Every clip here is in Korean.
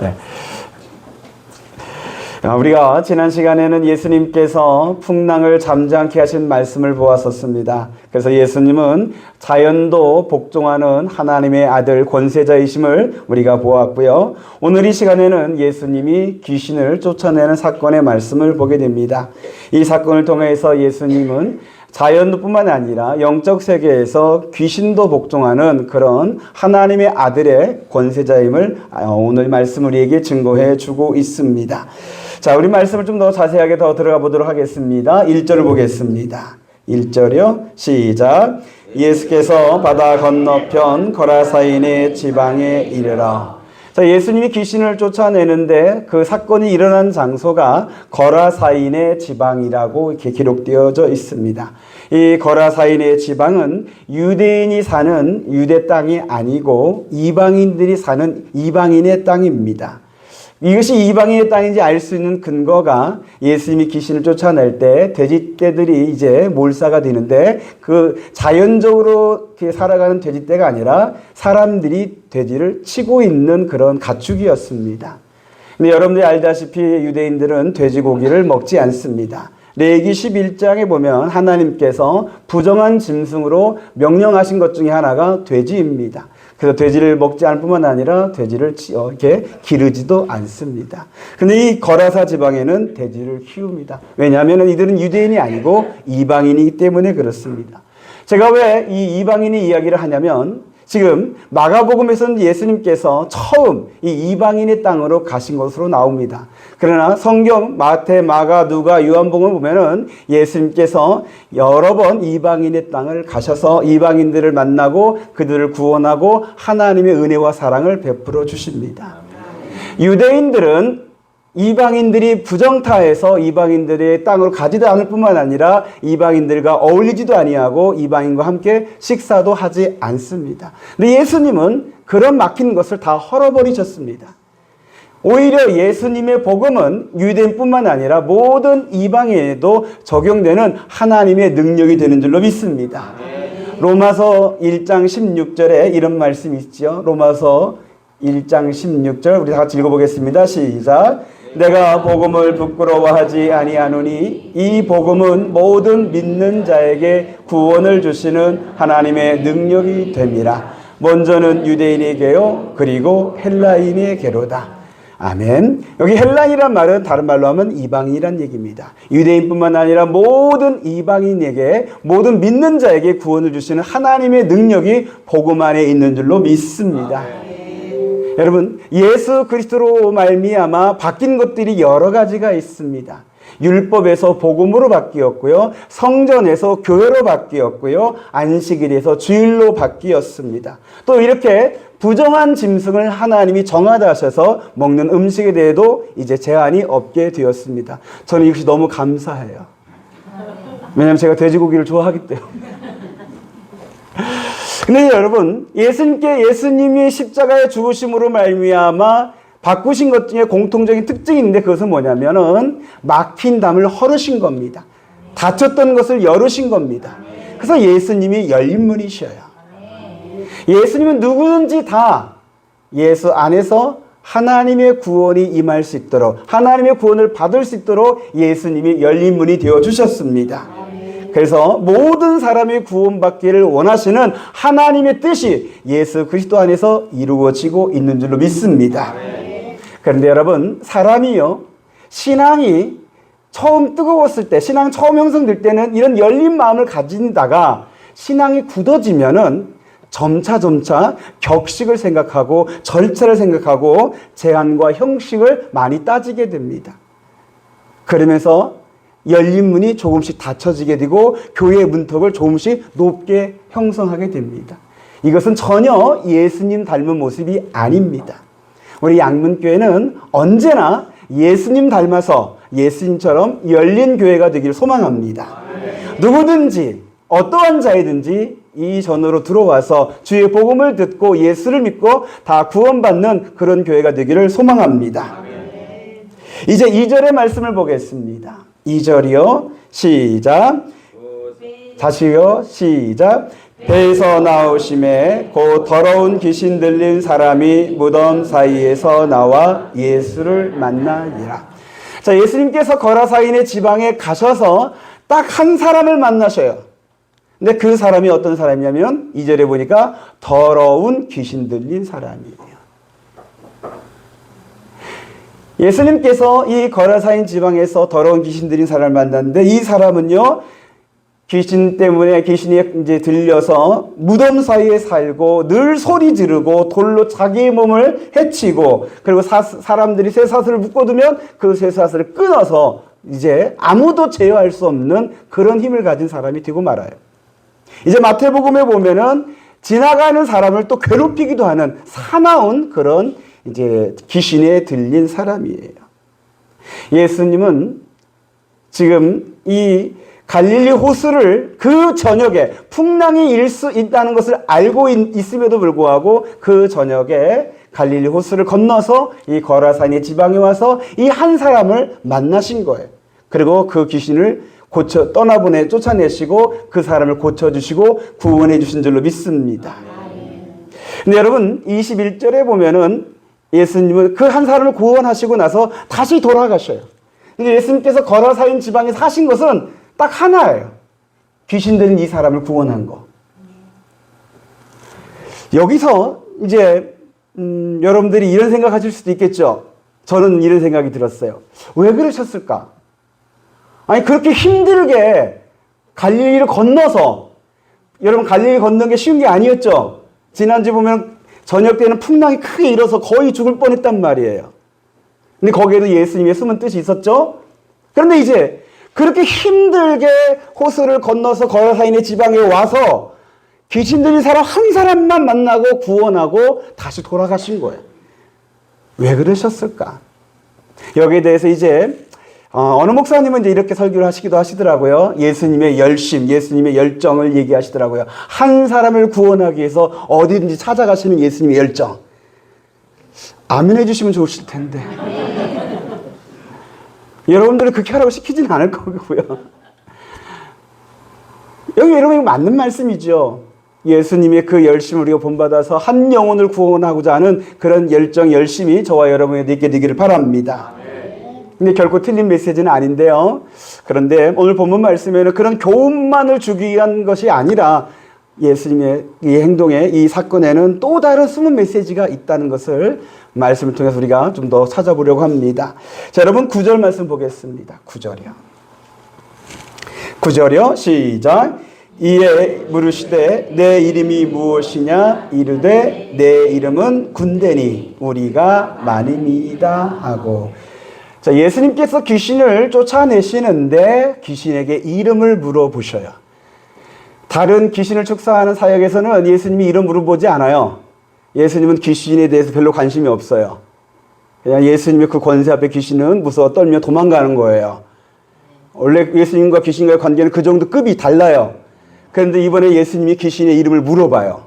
네. 아, 우리가 지난 시간에는 예수님께서 풍랑을 잠잠케 하신 말씀을 보았었습니다. 그래서 예수님은 자연도 복종하는 하나님의 아들 권세자이심을 우리가 보았고요. 오늘 이 시간에는 예수님이 귀신을 쫓아내는 사건의 말씀을 보게 됩니다. 이 사건을 통해서 예수님은 자연뿐만 아니라 영적 세계에서 귀신도 복종하는 그런 하나님의 아들의 권세자임을 오늘 말씀 우리에게 증거해 주고 있습니다. 자, 우리 말씀을 좀 더 자세하게 더 들어가 보도록 하겠습니다. 1절을 보겠습니다. 1절이요. 시작. 예수께서 바다 건너편 거라사인의 지방에 이르러 자, 예수님이 귀신을 쫓아내는데 그 사건이 일어난 장소가 거라사인의 지방이라고 이렇게 기록되어져 있습니다. 이 거라사인의 지방은 유대인이 사는 유대 땅이 아니고 이방인들이 사는 이방인의 땅입니다. 이것이 이방인의 땅인지 알 수 있는 근거가 예수님이 귀신을 쫓아낼 때 돼지떼들이 이제 몰사가 되는데 그 자연적으로 살아가는 돼지떼가 아니라 사람들이 돼지를 치고 있는 그런 가축이었습니다. 근데 여러분들이 알다시피 유대인들은 돼지고기를 먹지 않습니다. 레기 11장에 보면 하나님께서 부정한 짐승으로 명령하신 것 중에 하나가 돼지입니다. 그래서 돼지를 먹지 않을 뿐만 아니라 돼지를 이렇게 기르지도 않습니다. 근데 이 거라사 지방에는 돼지를 키웁니다. 왜냐하면 이들은 유대인이 아니고 이방인이기 때문에 그렇습니다. 제가 왜 이 이방인의 이야기를 하냐면 지금 마가복음에서는 예수님께서 처음 이 이방인의 땅으로 가신 것으로 나옵니다. 그러나 성경 마태, 마가, 누가, 요한복음을 보면은 예수님께서 여러 번 이방인의 땅을 가셔서 이방인들을 만나고 그들을 구원하고 하나님의 은혜와 사랑을 베풀어 주십니다. 유대인들은 이방인들이 부정타해서 이방인들의 땅으로 가지도 않을 뿐만 아니라 이방인들과 어울리지도 아니하고 이방인과 함께 식사도 하지 않습니다. 근데 예수님은 그런 막힌 것을 다 헐어버리셨습니다. 오히려 예수님의 복음은 유대인뿐만 아니라 모든 이방인에도 적용되는 하나님의 능력이 되는 줄로 믿습니다. 로마서 1장 16절에 이런 말씀이 있죠. 로마서 1장 16절 우리 다 같이 읽어보겠습니다. 시작. 내가 복음을 부끄러워하지 아니하노니 이 복음은 모든 믿는 자에게 구원을 주시는 하나님의 능력이 됨이라. 먼저는 유대인에게요 그리고 헬라인에게로다. 아멘. 여기 헬라인이란 말은 다른 말로 하면 이방인이란 얘기입니다. 유대인뿐만 아니라 모든 이방인에게 모든 믿는 자에게 구원을 주시는 하나님의 능력이 복음 안에 있는 줄로 믿습니다. 여러분 예수 그리스도로 말미암아 바뀐 것들이 여러 가지가 있습니다. 율법에서 복음으로 바뀌었고요. 성전에서 교회로 바뀌었고요. 안식일에서 주일로 바뀌었습니다. 또 이렇게 부정한 짐승을 하나님이 정하다 하셔서 먹는 음식에 대해도 이제 제한이 없게 되었습니다. 저는 이것이 너무 감사해요. 왜냐하면 제가 돼지고기를 좋아하기 때문에. 근데 여러분 예수님께 예수님이 십자가의 죽으심으로 말미암아 바꾸신 것 중에 공통적인 특징이 있는데 그것은 뭐냐면은 막힌 담을 헐으신 겁니다. 닫혔던 것을 열으신 겁니다. 그래서 예수님이 열린 문이셔요. 예수님은 누구든지 다 예수 안에서 하나님의 구원이 임할 수 있도록 하나님의 구원을 받을 수 있도록 예수님이 열린 문이 되어 주셨습니다. 그래서 모든 사람이 구원받기를 원하시는 하나님의 뜻이 예수 그리스도 안에서 이루어지고 있는 줄로 믿습니다. 그런데 여러분, 사람이요, 신앙이 처음 뜨거웠을 때, 신앙 처음 형성될 때는 이런 열린 마음을 가진다가 신앙이 굳어지면은 점차 점차 격식을 생각하고 절차를 생각하고 제한과 형식을 많이 따지게 됩니다. 그러면서 열린 문이 조금씩 닫혀지게 되고 교회의 문턱을 조금씩 높게 형성하게 됩니다. 이것은 전혀 예수님 닮은 모습이 아닙니다. 우리 양문교회는 언제나 예수님 닮아서 예수님처럼 열린 교회가 되기를 소망합니다. 누구든지 어떠한 자이든지 이 전으로 들어와서 주의 복음을 듣고 예수를 믿고 다 구원받는 그런 교회가 되기를 소망합니다. 이제 2절의 말씀을 보겠습니다. 2절이요. 시작. 다시요. 시작. 배에서 나오심에 곧 더러운 귀신 들린 사람이 무덤 사이에서 나와 예수를 만나니라. 자, 예수님께서 거라사인의 지방에 가셔서 딱 한 사람을 만나셔요. 근데 그 사람이 어떤 사람이냐면 이절에 보니까 더러운 귀신 들린 사람이에요. 예수님께서 이 거라사인 지방에서 더러운 귀신 들린 사람을 만났는데 이 사람은요 귀신 때문에 귀신이 이제 들려서 무덤 사이에 살고 늘 소리 지르고 돌로 자기의 몸을 해치고 그리고 사, 사람들이 쇠사슬을 묶어두면 그 쇠사슬을 끊어서 이제 아무도 제어할 수 없는 그런 힘을 가진 사람이 되고 말아요. 이제 마태복음에 보면은 지나가는 사람을 또 괴롭히기도 하는 사나운 그런 이제 귀신에 들린 사람이에요. 예수님은 지금 이 갈릴리 호수를 그 저녁에 풍랑이 일 수 있다는 것을 알고 있, 음에도 불구하고 그 저녁에 갈릴리 호수를 건너서 이 거라산의 지방에 와서 이 한 사람을 만나신 거예요. 그리고 그 귀신을 고쳐 떠나보내 쫓아내시고 그 사람을 고쳐 주시고 구원해 주신 줄로 믿습니다. 근데 여러분 21절에 보면은 예수님은 그 한 사람을 구원하시고 나서 다시 돌아가셔요. 근데 예수님께서 거라사인 지방에 사신 것은 딱 하나예요. 귀신 들린 이 사람을 구원한 거. 여기서 이제 음, 여러분들이 이런 생각하실 수도 있겠죠. 저는 이런 생각이 들었어요. 왜 그러셨을까? 아니 그렇게 힘들게 갈릴리를 건너서 여러분 갈릴리 건너는 게 쉬운 게 아니었죠. 지난주 보면 저녁 때는 풍랑이 크게 일어서 거의 죽을 뻔했단 말이에요. 근데 거기에도 예수님의 숨은 뜻이 있었죠. 그런데 이제 그렇게 힘들게 호수를 건너서 거라사인의 지방에 와서 귀신 들린 사람 한 사람만 만나고 구원하고 다시 돌아가신 거예요. 왜 그러셨을까? 여기에 대해서 이제 어, 느 목사님은 이제 이렇게 설교를 하시기도 하시더라고요. 예수님의 열심, 예수님의 열정을 얘기하시더라고요. 한 사람을 구원하기 위해서 어디든지 찾아가시는 예수님의 열정. 아멘 해주시면 좋으실 텐데. 여러분들을 그렇게 하라고 시키지는 않을 거고요. 여기 여러분 맞는 말씀이죠. 예수님의 그 열심을 우리가 본받아서 한 영혼을 구원하고자 하는 그런 열정, 열심이 저와 여러분에게 있게 되기를 바랍니다. 근데 결코 틀린 메시지는 아닌데요. 그런데 오늘 본문 말씀에는 그런 교훈만을 주기 위한 것이 아니라 예수님의 이 행동에 이 사건에는 또 다른 숨은 메시지가 있다는 것을 말씀을 통해서 우리가 좀 더 찾아보려고 합니다. 자, 여러분 구절 말씀 보겠습니다. 구절이요. 구절이요. 시작. 이에 물으시되 내 이름이 무엇이냐 이르되 내 이름은 군대니 우리가 많음이다 하고 자 예수님께서 귀신을 쫓아내시는데 귀신에게 이름을 물어보셔요. 다른 귀신을 축사하는 사역에서는 예수님이 이름 물어보지 않아요. 예수님은 귀신에 대해서 별로 관심이 없어요. 그냥 예수님의 그 권세 앞에 귀신은 무서워 떨며 도망가는 거예요. 원래 예수님과 귀신과의 관계는 그 정도 급이 달라요. 그런데 이번에 예수님이 귀신의 이름을 물어봐요.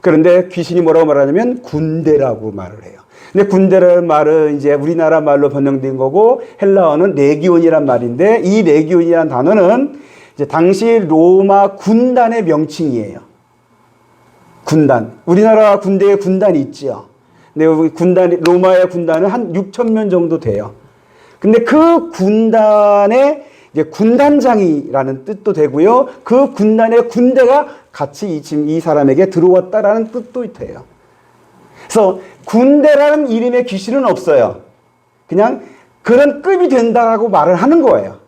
그런데 귀신이 뭐라고 말하냐면 군대라고 말을 해요. 근데 군대라는 말은 이제 우리나라 말로 번역된 거고 헬라어는 레기온이란 말인데 이 레기온이란 단어는 이제 당시 로마 군단의 명칭이에요. 군단. 우리나라 군대에 군단이 있지요. 근데 군단 로마의 군단은 한 6천 명 정도 돼요. 근데 그 군단의 이제 군단장이라는 뜻도 되고요. 그 군단의 군대가 같이 이, 지금 이 사람에게 들어왔다라는 뜻도 돼요. 그래서 군대라는 이름의 귀신은 없어요. 그냥 그런 급이 된다라고 말을 하는 거예요.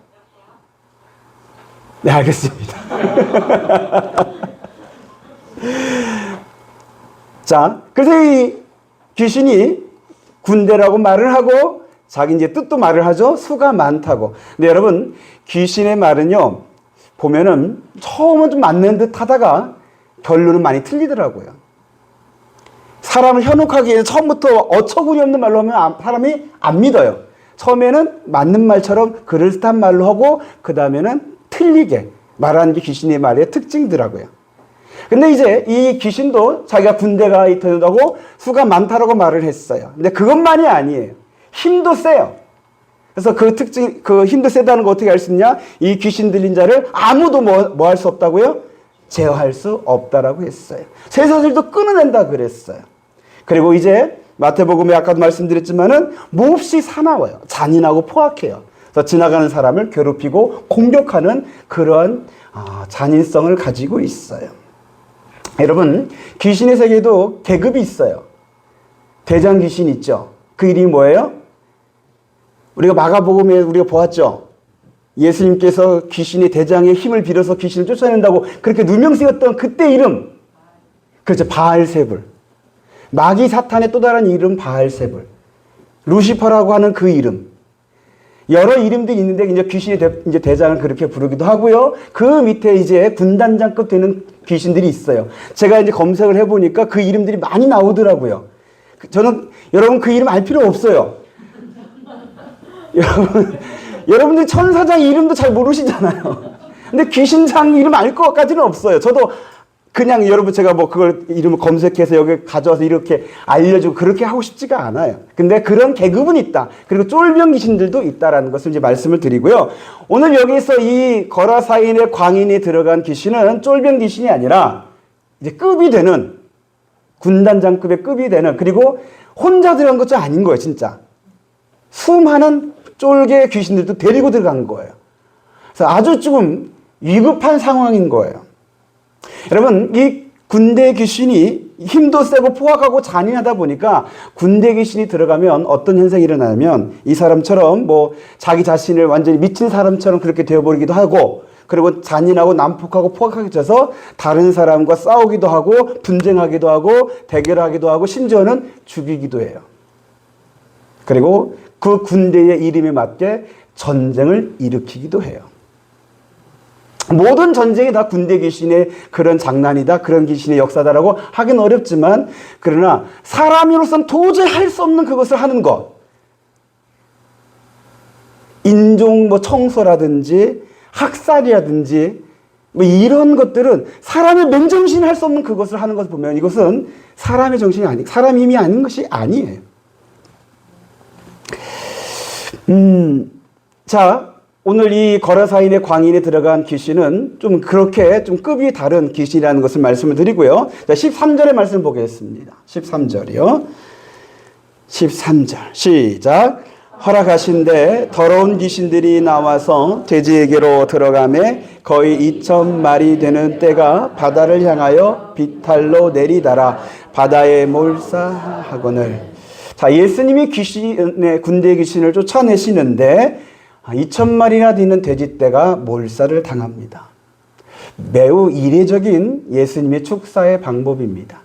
네, 알겠습니다. 자, 그래서 이 귀신이 군대라고 말을 하고 자기 이제 뜻도 말을 하죠. 수가 많다고. 근데 여러분, 귀신의 말은요, 보면은 처음은 좀 맞는 듯 하다가 결론은 많이 틀리더라고요. 사람을 현혹하기에는 처음부터 어처구니 없는 말로 하면 사람이 안 믿어요. 처음에는 맞는 말처럼 그럴듯한 말로 하고, 그 다음에는 틀리게 말하는 게 귀신의 말의 특징이더라고요. 근데 이제 이 귀신도 자기가 군대가 있다고 수가 많다라고 말을 했어요. 근데 그것만이 아니에요. 힘도 세요. 그래서 그 특징, 그 힘도 세다는 거 어떻게 알 수 있냐? 이 귀신 들린 자를 아무도 뭐, 뭐 할 수 없다고요? 제어할 수 없다라고 했어요. 쇠사슬도 끊어낸다 그랬어요. 그리고 이제 마태복음에 아까도 말씀드렸지만은 몹시 사나워요. 잔인하고 포악해요. 그래서 지나가는 사람을 괴롭히고 공격하는 그러한 아, 잔인성을 가지고 있어요. 여러분 귀신의 세계도 계급이 있어요. 대장 귀신 있죠. 그 이름이 뭐예요? 우리가 마가복음에 우리가 보았죠. 예수님께서 귀신이 대장의 힘을 빌어서 귀신을 쫓아낸다고 그렇게 누명 쓰였던 그때 이름. 그렇죠. 바알세불. 마귀 사탄의 또 다른 이름 바알세불. 루시퍼라고 하는 그 이름. 여러 이름들이 있는데 이제 귀신의 대, 이제 대장을 그렇게 부르기도 하고요. 그 밑에 이제 군단장급 되는 귀신들이 있어요. 제가 이제 검색을 해보니까 그 이름들이 많이 나오더라고요. 그- 저는 여러분 그 이름 알 필요 없어요. 여러분, 여러분들 천사장 이름도 잘 모르시잖아요. 근데 귀신장 이름 알 것까지는 없어요. 저도 그냥 여러분 제가 뭐 그걸 이름을 검색해서 여기 가져와서 이렇게 알려주고 그렇게 하고 싶지가 않아요. 근데 그런 계급은 있다. 그리고 쫄병 귀신들도 있다라는 것을 이제 말씀을 드리고요. 오늘 여기서 이 거라사인의 광인이 들어간 귀신은 쫄병 귀신이 아니라 이제 급이 되는 군단장급의 급이 되는 그리고 혼자 들어간 것도 아닌 거예요, 진짜. 수많은 쫄개 귀신들도 데리고 들어간 거예요. 그래서 아주 조금 위급한 상황인 거예요. 여러분, 이 군대 귀신이 힘도 세고 포악하고 잔인하다 보니까 군대 귀신이 들어가면 어떤 현상이 일어나냐면 이 사람처럼 뭐 자기 자신을 완전히 미친 사람처럼 그렇게 되어버리기도 하고 그리고 잔인하고 난폭하고 포악하게 져서 다른 사람과 싸우기도 하고 분쟁하기도 하고 대결하기도 하고 심지어는 죽이기도 해요. 그리고 그 군대의 이름에 맞게 전쟁을 일으키기도 해요. 모든 전쟁이 다 군대 귀신의 그런 장난이다, 그런 귀신의 역사다라고 하긴 어렵지만, 그러나 사람으로서는 도저히 할 수 없는 그것을 하는 것. 인종 뭐 청소라든지 학살이라든지 뭐 이런 것들은 사람의 맨정신이 할수 없는 그것을 하는 것을 보면 이것은 사람의 정신이 아니, 사람 힘이 아닌 것이 아니에요. 음, 자, 오늘 이 거라사인의 광인에 들어간 귀신은 좀 그렇게 좀 급이 다른 귀신이라는 것을 말씀을 드리고요. 자, 13절의 말씀 보겠습니다. 13절이요. 13절. 시작. 허락하신데 더러운 귀신들이 나와서 돼지에게로 들어가매 거의 2천 마리 되는 때가 바다를 향하여 비탈로 내리다라 바다에 몰사하거늘. 자, 예수님이 귀신의 군대 귀신을 쫓아내시는데 2천 마리나 되는 돼지떼가 몰살을 당합니다. 매우 이례적인 예수님의 축사의 방법입니다.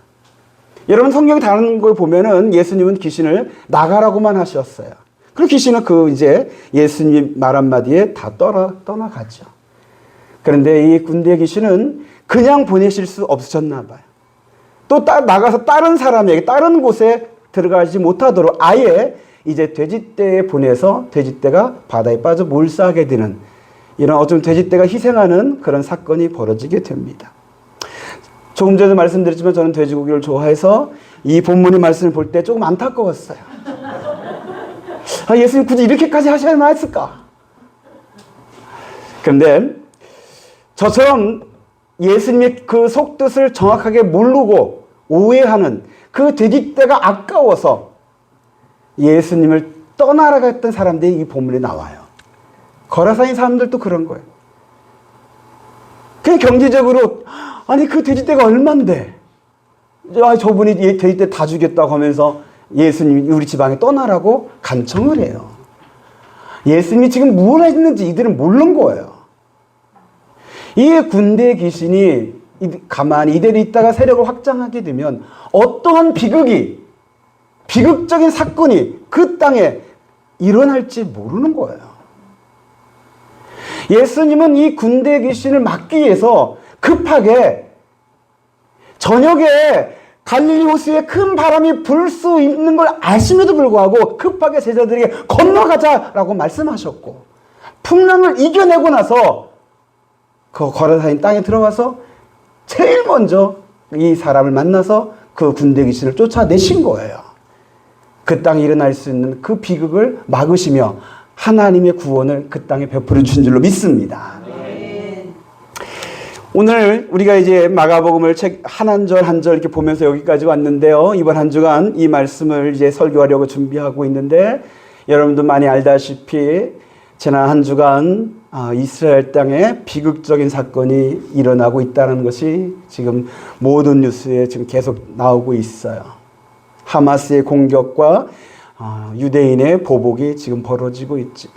여러분 성경에 다른 걸 보면은 예수님은 귀신을 나가라고만 하셨어요. 그리고 귀신은 그 이제 예수님 말 한마디에 다 떠나, 떠나가죠. 그런데 이 군대 귀신은 그냥 보내실 수 없으셨나 봐요. 또 따, 나가서 다른 사람에게 다른 곳에 들어가지 못하도록 아예 이제 돼지떼에 보내서 돼지떼가 바다에 빠져 몰사하게 되는 이런 어쩌면 돼지떼가 희생하는 그런 사건이 벌어지게 됩니다. 조금 전에 말씀드렸지만 저는 돼지고기를 좋아해서 이 본문의 말씀을 볼 때 조금 안타까웠어요. 아, 예수님 굳이 이렇게까지 하셔야만 했을까? 그런데 저처럼 예수님의 그 속뜻을 정확하게 모르고 오해하는 그 돼지떼가 아까워서 예수님을 떠나라고 했던 사람들이 이 본문에 나와요. 거라사인 사람들도 그런 거예요. 그냥 경제적으로 아니 그 돼지떼가 얼만데 아, 저분이 이 돼지떼 다 죽였다고 하면서 예수님이 우리 지방에 떠나라고 간청을 해요. 예수님이 지금 뭘 했는지 이들은 모르는 거예요. 이 군대 귀신이 이- 가만히 이대로 있다가 세력을 확장하게 되면 어떠한 비극이 비극적인 사건이 그 땅에 일어날지 모르는 거예요. 예수님은 이 군대 귀신을 막기 위해서 급하게 저녁에 갈릴리 호수에 큰 바람이 불 수 있는 걸 아심에도 불구하고 급하게 제자들에게 건너가자라고 말씀하셨고 풍랑을 이겨내고 나서 그 걸어다닌 땅에 들어가서 제일 먼저 이 사람을 만나서 그 군대 귀신을 쫓아내신 거예요. 그 땅에 일어날 수 있는 그 비극을 막으시며 하나님의 구원을 그 땅에 베풀어 주신 줄로 믿습니다. 오늘 우리가 이제 마가복음을 책 한 한 절 한 절 이렇게 보면서 여기까지 왔는데요. 이번 한 주간 이 말씀을 이제 설교하려고 준비하고 있는데 여러분도 많이 알다시피 지난 한 주간 아, 이스라엘 땅에 비극적인 사건이 일어나고 있다는 것이 지금 모든 뉴스에 지금 계속 나오고 있어요. 하마스의 공격과 아, 유대인의 보복이 지금 벌어지고 있죠.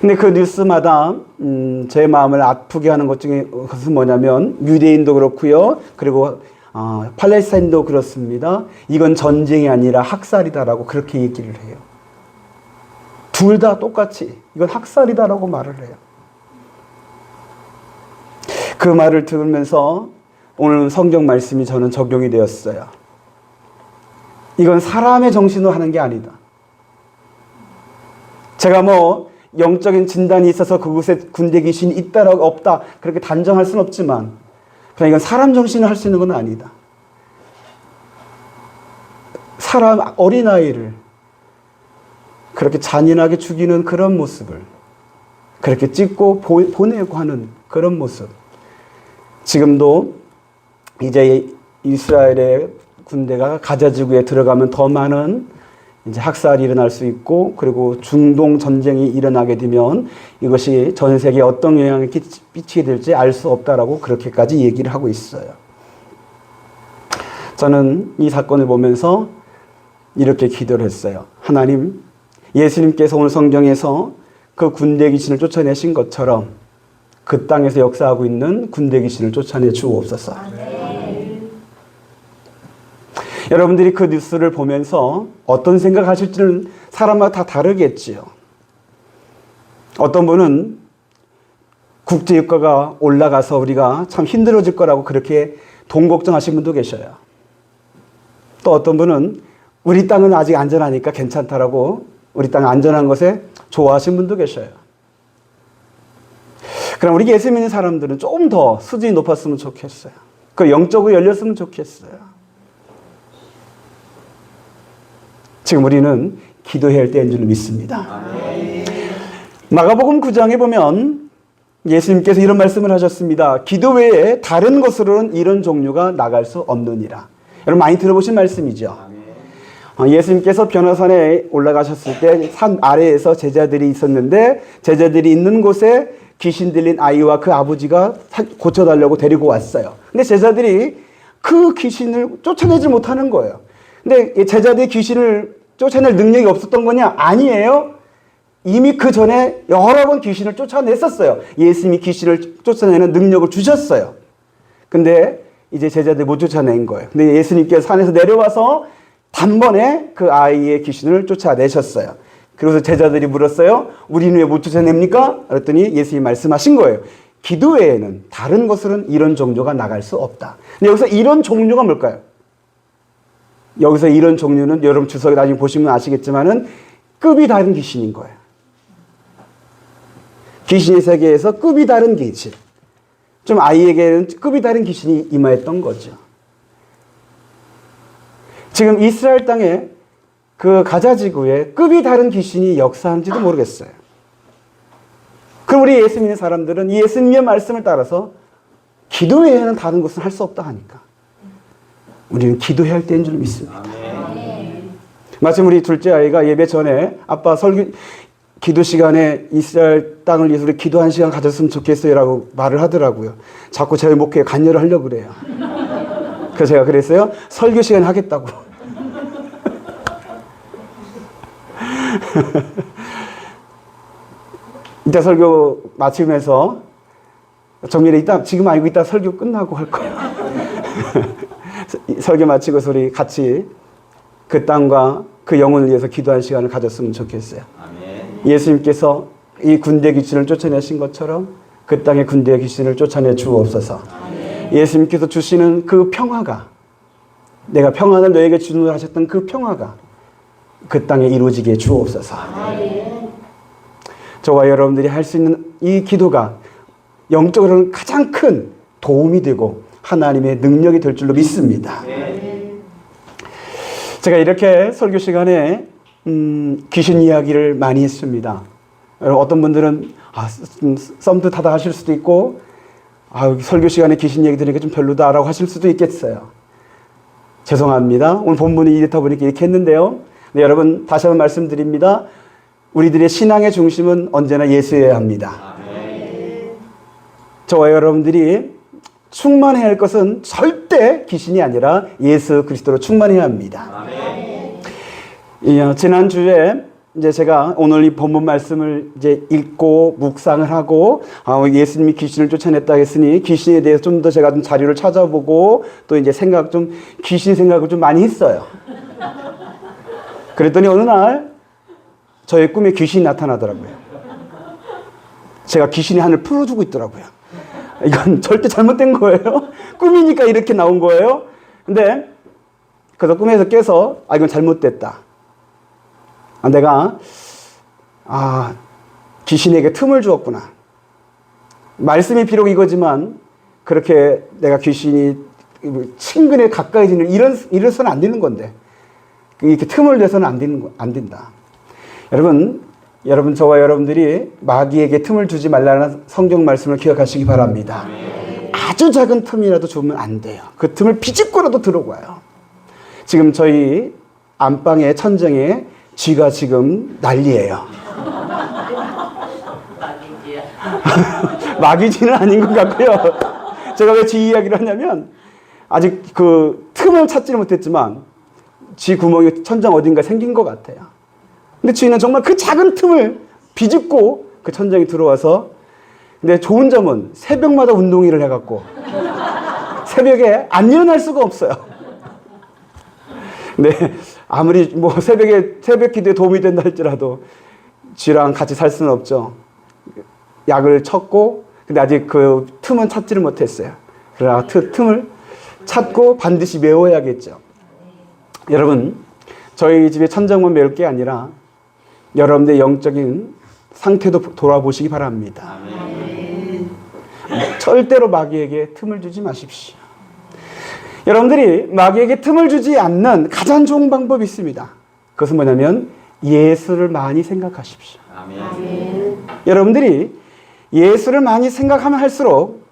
근데 그 뉴스마다 음, 제 마음을 아프게 하는 것 중에 것은 뭐냐면 유대인도 그렇고요. 그리고 어, 팔레스타인도 그렇습니다. 이건 전쟁이 아니라 학살이다라고 그렇게 얘기를 해요. 둘 다 똑같이 이건 학살이다라고 말을 해요. 그 말을 들으면서 오늘 성경 말씀이 저는 적용이 되었어요. 이건 사람의 정신으로 하는 게 아니다. 제가 뭐 영적인 진단이 있어서 그곳에 군대 귀신이 있다라고 없다 그렇게 단정할 수는 없지만 그냥 이건 사람 정신을 할 수 있는 건 아니다. 사람 어린아이를 그렇게 잔인하게 죽이는 그런 모습을 그렇게 찍고 보, 보내고 하는 그런 모습. 지금도 이제 이스라엘의 군대가 가자 지구에 들어가면 더 많은 이제 학살이 일어날 수 있고 그리고 중동 전쟁이 일어나게 되면 이것이 전 세계에 어떤 영향을 끼치- 끼치게 될지 알 수 없다라고 그렇게까지 얘기를 하고 있어요. 저는 이 사건을 보면서 이렇게 기도를 했어요. 하나님, 예수님께서 오늘 성경에서 그 군대 귀신을 쫓아내신 것처럼 그 땅에서 역사하고 있는 군대 귀신을 쫓아내 주옵소서. 여러분들이 그 뉴스를 보면서 어떤 생각하실지는 사람마다 다 다르겠지요. 어떤 분은 국제유가가 올라가서 우리가 참 힘들어질 거라고 그렇게 돈 걱정하시는 분도 계셔요. 또 어떤 분은 우리 땅은 아직 안전하니까 괜찮다라고 우리 땅 안전한 것에 좋아하시는 분도 계셔요. 그럼 우리 예수 믿는 사람들은 조금 더 수준이 높았으면 좋겠어요. 그 영적으로 열렸으면 좋겠어요. 지금 우리는 기도해야 할 때인 줄 믿습니다. 마가복음 9장에 보면 예수님께서 이런 말씀을 하셨습니다. 기도 외에 다른 것으로는 이런 종류가 나갈 수 없느니라. 여러분 많이 들어보신 말씀이죠. 어, 예수님께서 변화산에 올라가셨을 때 산 아래에서 제자들이 있었는데 제자들이 있는 곳에 귀신 들린 아이와 그 아버지가 사- 고쳐달라고 데리고 왔어요. 근데 제자들이 그 귀신을 쫓아내지 못하는 거예요. 근데 이 제자들이 귀신을 쫓아낼 능력이 없었던 거냐? 아니에요. 이미 그 전에 여러 번 귀신을 쫓아냈었어요. 예수님이 귀신을 쫓아내는 능력을 주셨어요. 근데 이제 제자들이 못 쫓아낸 거예요. 근데 예수님께서 산에서 내려와서 단번에 그 아이의 귀신을 쫓아내셨어요. 그래서 제자들이 물었어요. 우리는 왜 못 쫓아냅니까? 그랬더니 예수님이 말씀하신 거예요. 기도 외에는 다른 것으로는 이런 종류가 나갈 수 없다. 근데 여기서 이런 종류가 뭘까요? 여기서 이런 종류는 여러분 주석에 나중에 보시면 아시겠지만은 급이 다른 귀신인 거예요. 귀신의 세계에서 급이 다른 귀신. 좀 아이에게는 급이 다른 귀신이 임하였던 거죠. 지금 이스라엘 땅에 그 가자 지구에 급이 다른 귀신이 역사한지도 모르겠어요. 그럼 우리 예수 믿는 사람들은 이 예수님의 말씀을 따라서 기도 외에는 다른 것은 할 수 없다 하니까 우리는 기도해야 할 때인 줄 믿습니다. 마침 우리 둘째 아이가 예배 전에 아빠 설교 기도 시간에 이스라엘 땅을 위해서 우리 기도 한 시간 가졌으면 좋겠어요라고 말을 하더라고요. 자꾸 저희 목회에 관여를 하려고 그래요. 그래서 제가 그랬어요. 설교 시간 하겠다고. 이따 설교 마치면서 정밀에 이따 지금 아니고 이따 설교 끝나고 할 거야. 설교 마치고서 우리 같이 그 땅과 그 영혼을 위해서 기도한 시간을 가졌으면 좋겠어요. 예수님께서 이 군대 귀신을 쫓아내신 것처럼 그 땅의 군대 귀신을 쫓아내 주옵소서. 예수님께서 주시는 그 평화가 내가 평안을 너에게 주노라 하셨던 그 평화가 그 땅에 이루어지게 주옵소서. 저와 여러분들이 할 수 있는 이 기도가 영적으로는 가장 큰 도움이 되고 하나님의 능력이 될 줄로 믿습니다. 제가 이렇게 설교 시간에 음, 귀신 이야기를 많이 했습니다. 어떤 분들은 아, 좀 썸뜻하다 하실 수도 있고 아, 설교 시간에 귀신 얘기 들으니까 좀 별로다라고 하실 수도 있겠어요. 죄송합니다. 오늘 본문이 이렇다 보니까 이렇게 했는데요. 네, 여러분 다시 한번 말씀드립니다. 우리들의 신앙의 중심은 언제나 예수여야 합니다. 저와 여러분들이 충만해야 할 것은 절대 귀신이 아니라 예수 그리스도로 충만해야 합니다. 이, 어, 지난주에 이제 제가 오늘 이 본문 말씀을 이제 읽고 묵상을 하고 아, 예수님이 귀신을 쫓아냈다 했으니 귀신에 대해서 좀 더 제가 좀 자료를 찾아보고 또 이제 생각 좀 귀신 생각을 좀 많이 했어요. 그랬더니 어느 날 저의 꿈에 귀신이 나타나더라고요. 제가 귀신이 하늘 풀어주고 있더라고요. 이건 절대 잘못된 거예요. 꿈이니까 이렇게 나온 거예요. 근데 그래서 꿈에서 깨서 아 이건 잘못됐다. 아, 내가 아 귀신에게 틈을 주었구나. 말씀이 비록 이거지만 그렇게 내가 귀신이 친근에 가까이지는 이런 이래서는 안 되는 건데 이렇게 틈을 내서는 안 되는 거- 안 된다. 여러분 여러분 저와 여러분들이 마귀에게 틈을 주지 말라는 성경 말씀을 기억하시기 바랍니다. 아주 작은 틈이라도 주면 안 돼요. 그 틈을 비집고라도 들어와요. 지금 저희 안방의 천정에 쥐가 지금 난리예요. 마귀쥐는 아닌 것 같고요. 제가 왜 쥐 이야기를 하냐면 아직 그 틈을 찾지는 못했지만 쥐 구멍이 천장 어딘가 생긴 것 같아요. 근데 쥐는 정말 그 작은 틈을 비집고 그 천장에 들어와서 근데 좋은 점은 새벽마다 운동회를 해갖고 새벽에 안 일어날 수가 없어요. 근데 아무리 뭐 새벽에 새벽 기도에 도움이 된다 할지라도 쥐랑 같이 살 수는 없죠. 약을 쳤고 근데 아직 그 틈은 찾지를 못했어요. 그러나 틈, 틈을 찾고 반드시 메워야겠죠. 여러분 저희 집에 천장만 메울 게 아니라 여러분의 영적인 상태도 돌아보시기 바랍니다. 절대로 마귀에게 틈을 주지 마십시오. 여러분들이 마귀에게 틈을 주지 않는 가장 좋은 방법이 있습니다. 그것은 뭐냐면 예수를 많이 생각하십시오. 여러분들이 예수를 많이 생각하면 할수록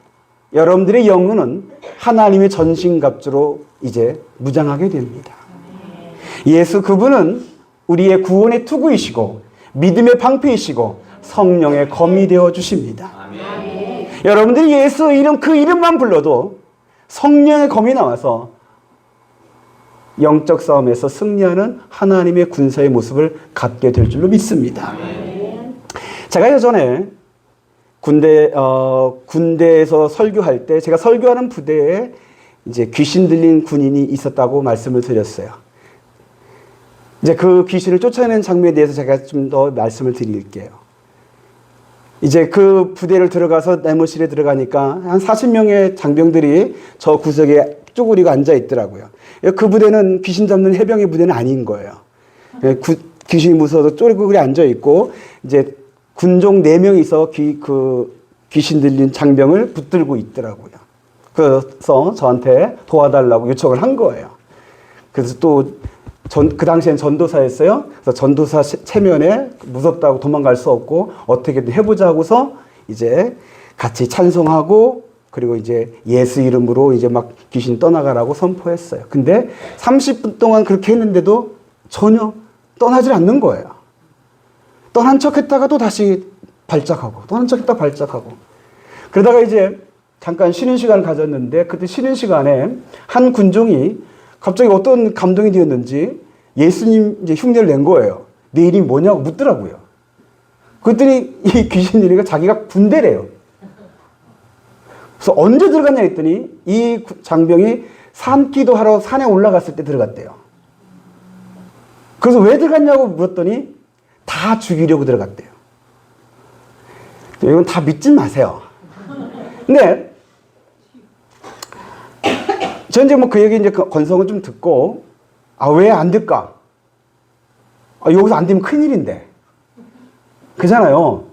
여러분들의 영혼은 하나님의 전신갑주로 이제 무장하게 됩니다. 예수 그분은 우리의 구원의 투구이시고 믿음의 방패이시고 성령의 검이 되어 주십니다. 여러분들이 예수 이름 그 이름만 불러도 성령의 검이 나와서 영적 싸움에서 승리하는 하나님의 군사의 모습을 갖게 될 줄로 믿습니다. 제가 예전에 군대 어, 군대에서 설교할 때 제가 설교하는 부대에 이제 귀신 들린 군인이 있었다고 말씀을 드렸어요. 이제 그 귀신을 쫓아내는 장면에 대해서 제가 좀 더 말씀을 드릴게요. 이제 그 부대를 들어가서 내무실에 들어가니까 한 40명의 장병들이 저 구석에 쪼그리고 앉아 있더라고요. 그 부대는 귀신 잡는 해병의 부대는 아닌 거예요. 구- 귀신이 무서워서 쪼그리 앉아 있고 이제 군종 4명이서 귀, 그 귀신 들린 장병을 붙들고 있더라고요. 그래서 저한테 도와달라고 요청을 한 거예요. 그래서 또 전, 그 당시엔 전도사였어요. 그래서 전도사 체- 체면에 무섭다고 도망갈 수 없고 어떻게든 해보자 하고서 이제 같이 찬송하고 그리고 이제 예수 이름으로 이제 막 귀신 떠나가라고 선포했어요. 근데 30분 동안 그렇게 했는데도 전혀 떠나질 않는 거예요. 떠난 척 했다가 또 다시 발작하고, 떠난 척 했다가 발작하고. 그러다가 이제 잠깐 쉬는 시간을 가졌는데, 그때 쉬는 시간에 한 군종이 갑자기 어떤 감동이 되었는지 예수님 이제 흉내를 낸 거예요. 내 이름이 뭐냐고 묻더라고요. 그랬더니 이 귀신들이가 자기가 군대래요. 그래서 언제 들어갔냐 했더니 이 구- 장병이 산기도 하러 산에 올라갔을 때 들어갔대요. 그래서 왜 들어갔냐고 물었더니 다 죽이려고 들어갔대요. 이건 다 믿지 마세요. 근데 저 이제 뭐 그 얘기 이제 그 건성을 좀 듣고 아 왜 안 될까? 아, 여기서 안 되면 큰일인데. 그잖아요.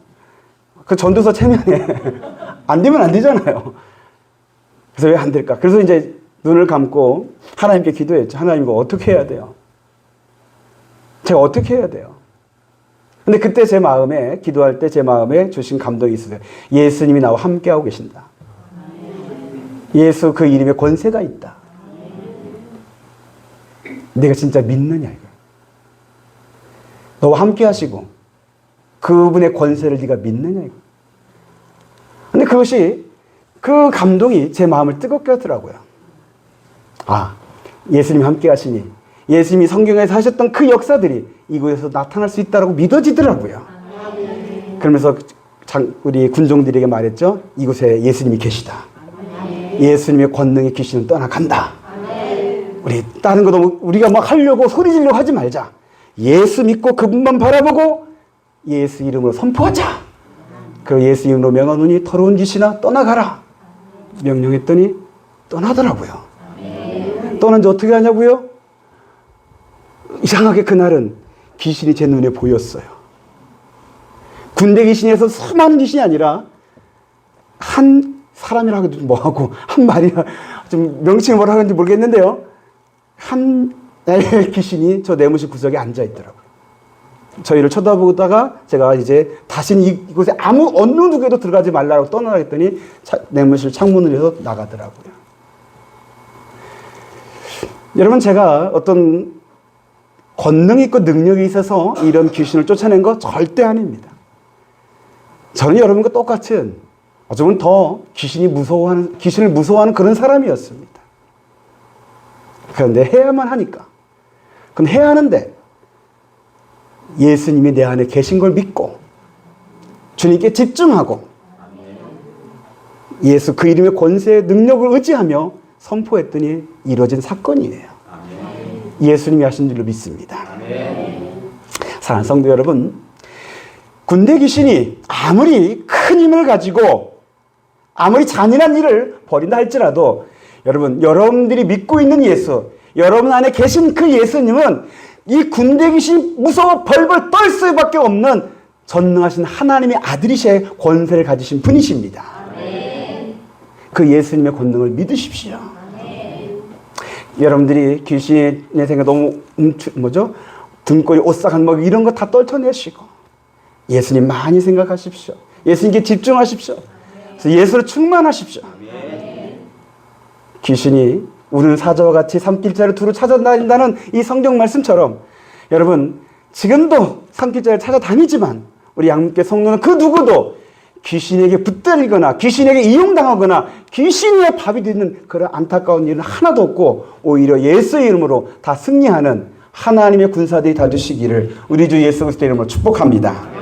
그 전도사 체면에 안 되면 안 되잖아요. 그래서 왜 안 될까? 그래서 이제 눈을 감고 하나님께 기도했죠. 하나님 이거 어떻게 해야 돼요? 제가 어떻게 해야 돼요? 근데 그때 제 마음에 기도할 때 제 마음에 주신 감동이 있어요. 예수님이 나와 함께하고 계신다. 예수 그 이름에 권세가 있다. 내가 진짜 믿느냐 이거. 너와 함께 하시고 그분의 권세를 네가 믿느냐 이거. 근데 그것이 그 감동이 제 마음을 뜨겁게 하더라고요. 아, 예수님 함께 하시니 예수님이 성경에서 하셨던 그 역사들이 이곳에서 나타날 수 있다라고 믿어지더라고요. 그러면서 장- 우리 군종들에게 말했죠. 이곳에 예수님이 계시다. 예수님의 권능의 귀신은 떠나간다. 우리 다른 거 너무 우리가 막 하려고 소리 지르려고 하지 말자. 예수 믿고 그분만 바라보고 예수 이름으로 선포하자. 그 예수 이름으로 명하노니 더러운 귀신아 떠나가라. 명령했더니 떠나더라고요. 떠난 지 어떻게 하냐고요? 이상하게 그날은 귀신이 제 눈에 보였어요. 군대 귀신에서 수많은 귀신이 아니라 한 사람이라 해도 뭐하고 한 마리라 좀 명칭을 뭐라 하는지 모르겠는데요. 한의 귀신이 저 내무실 구석에 앉아 있더라고요. 저희를 쳐다보다가 제가 이제 다시는 이- 이곳에 아무 어느 누구에도 들어가지 말라고 떠나라 했더니 차- 내무실 창문을 열어 나가더라고요. 여러분 제가 어떤 권능이 있고 능력이 있어서 이런 귀신을 쫓아낸 거 절대 아닙니다. 저는 여러분과 똑같은 어쩌면 더 귀신이 무서워하는 귀신을 무서워하는 그런 사람이었습니다. 그런데 해야만 하니까. 그건 해야 하는데 예수님이 내 안에 계신 걸 믿고 주님께 집중하고 예수 그 이름의 권세의 능력을 의지하며 선포했더니 이루어진 사건이에요. 예수님이 하신 줄로 믿습니다. 사랑하는 성도 여러분, 군대 귀신이 아무리 큰 힘을 가지고 아무리 잔인한 일을 벌인다 할지라도 여러분, 여러분들이 믿고 있는 예수, 여러분 안에 계신 그 예수님은 이 군대 귀신 무서워 벌벌 떨 수밖에 없는 전능하신 하나님의 아들이셔 권세를 가지신 분이십니다. 그 예수님의 권능을 믿으십시오. 여러분들이 귀신의 생각 너무 움츠, 뭐죠? 등골이 오싹한 뭐 이런 거 다 떨쳐내시고 예수님 많이 생각하십시오. 예수님께 집중하십시오. 예수로 충만하십시오. 귀신이 우는 사자와 같이 산길자를 두루 찾아다닌다는 이 성경 말씀처럼 여러분 지금도 산길자를 찾아다니지만 우리 양육계 성도는 그 누구도 귀신에게 붙들리거나 귀신에게 이용당하거나 귀신의 밥이 되는 그런 안타까운 일은 하나도 없고 오히려 예수의 이름으로 다 승리하는 하나님의 군사들이 다 되시기를 우리 주 예수 그리스도 이름으로 축복합니다.